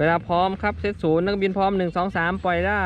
เวลาพร้อมครับเซตศูนย์นักบินพร้อมหนึ่งสองสามปล่อยได้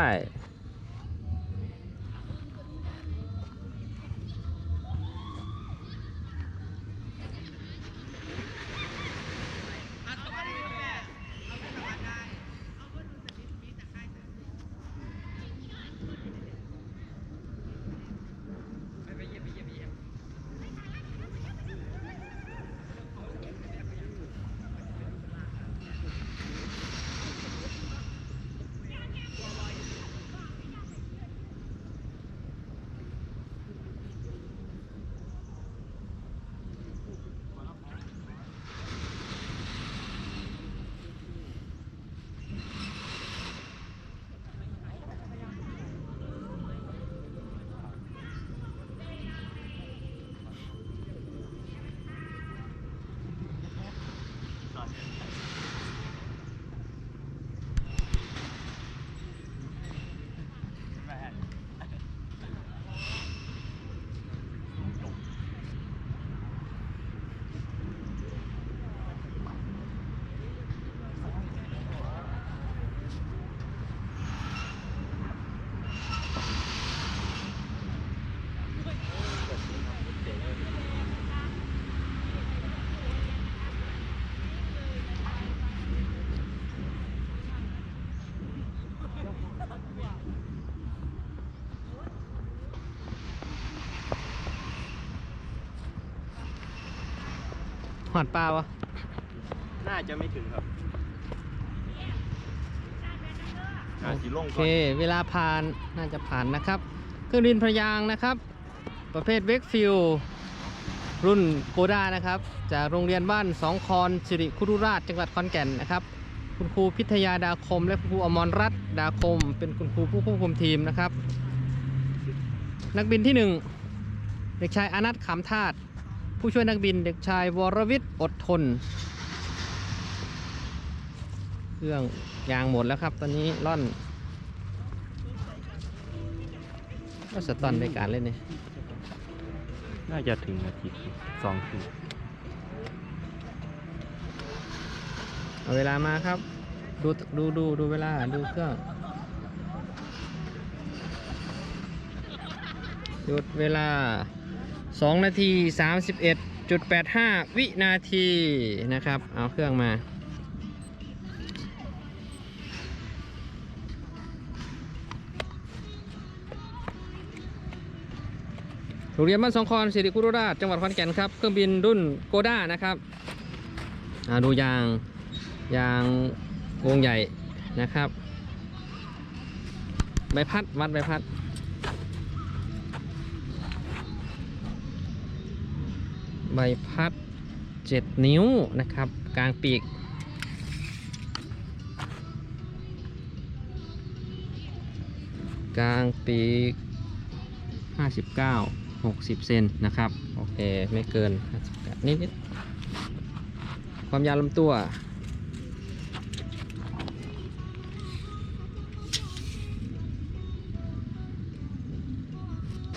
หอดปลาวะน่าจะไม่ถึงครับน่าสีลงโอก่เคอนเวลาผ่านน่าจะผ่านนะครับ เครื่องบินพระยางนะครับ ประเภทเวกฟิลรุ่นโกด้านะครับ จากโรงเรียนบ้านสองคอนสิริคุรุราชจังหวัดขอนแก่นนะครับ คุณครูพิทยาดาคม และคุณครูอมรรัตน์ดาคม เป็นคุณครูผู้ควบคุมทีมนะครับ นักบินที่หนึ่งเด็กชายอนัทขำธาตุ ผู้ช่วยนักบินเด็กชายวรวิทย์อดทน เครื่องยางหมดแล้วครับ ตอนนี้ล่อนก็สตอนในการเล่นนี่น่าจะถึงนาทีสองทีเอาเวลามาครับ ดูดูดูดูเวลาดูเครื่องหยุดเวลา 2 นาที 31.85 วินาทีนะครับ เอาเครื่องมา โรงเรียนบ้านสองคอนสิริกุรุราช จังหวัดขอนแก่นครับ เครื่องบินรุ่นโกด้านะครับดูยาง ยางวงใหญ่นะครับ ใบพัด วัดใบพัด ใบพัด 7 นิ้วนะครับ กลางปีก กลางปีก 59 60 เซนนะครับ โอเค ไม่เกิน58นิดนิดๆความยาวลำตัว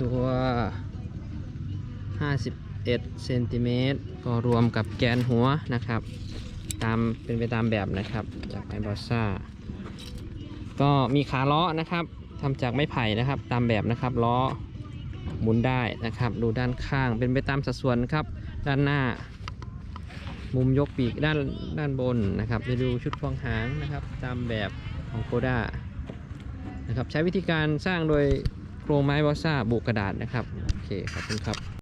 ตัว 51เซนติเมตรก็รวมกับแกนหัวนะครับ ตามเป็นไปตามแบบนะครับ จากไอบอสซ่าก็มีขาล้อนะครับทำจากไม้ไผ่นะครับ ตามแบบนะครับล้อหมุนได้นะครับ ดูด้านข้างเป็นไปตามสัดส่วนครับ ด้านหน้า มุมยกปีกด้านด้านบนนะครับจะดูชุดฟองหางนะครับ ตามแบบของโคด้านะครับ ใช้วิธีการสร้างโดยโครงไม้บอสซ่าบุกระดาษนะครับ โอเคขอบคุณครับ